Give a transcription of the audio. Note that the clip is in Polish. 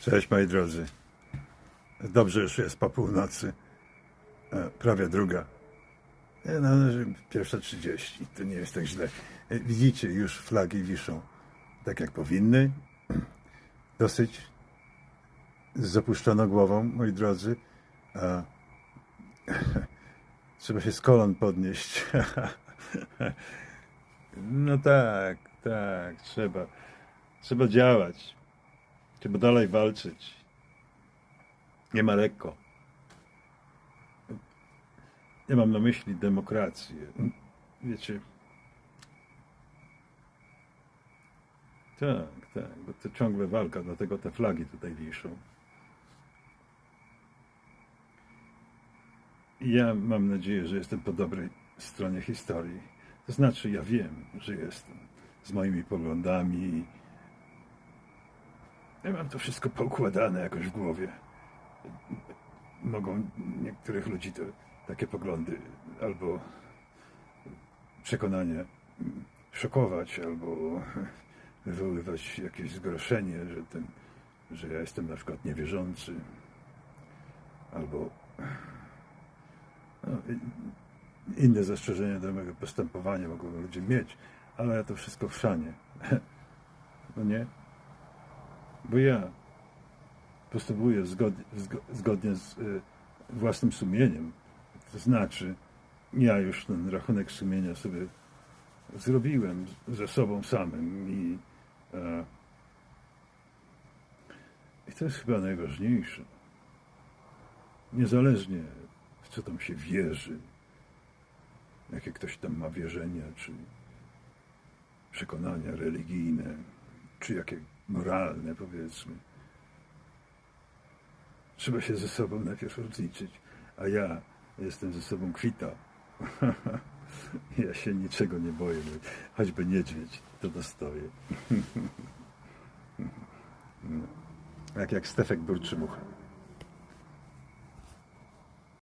Cześć moi drodzy. Dobrze już jest po północy. E, Prawie druga. E, No, pierwsza 30. To nie jest tak źle. E, Widzicie, już flagi wiszą tak jak powinny. Dosyć z zapuszczoną głową, moi drodzy. A, trzeba się z kolan podnieść. No tak, tak, trzeba. Trzeba działać. Trzeba dalej walczyć. Nie ma lekko. Nie mam na myśli demokrację. Wiecie. Tak, tak, bo to ciągle walka, dlatego te flagi tutaj wiszą. Ja mam nadzieję, że jestem po dobrej stronie historii. To znaczy, ja wiem, że jestem z moimi poglądami. Ja mam to wszystko poukładane jakoś w głowie. Mogą niektórych ludzi to takie poglądy albo przekonania szokować, albo wywoływać jakieś zgorszenie, że, ten, że ja jestem na przykład niewierzący, albo no, inne zastrzeżenia do mojego postępowania mogą ludzie mieć, ale ja to wszystko w szanie. No nie? Bo ja postępuję zgodnie, zgo- zgodnie z y, własnym sumieniem. To znaczy, ja już ten rachunek sumienia sobie zrobiłem ze sobą samym i, e, i to jest chyba najważniejsze. Niezależnie w co tam się wierzy, jakie ktoś tam ma wierzenia, czy przekonania religijne, czy jakie moralne, powiedzmy. Trzeba się ze sobą najpierw rozliczyć, a ja jestem ze sobą kwita. ja się niczego nie boję, bo choćby niedźwiedź, to dostoję. no. Jak jak Stefek Burczymucha.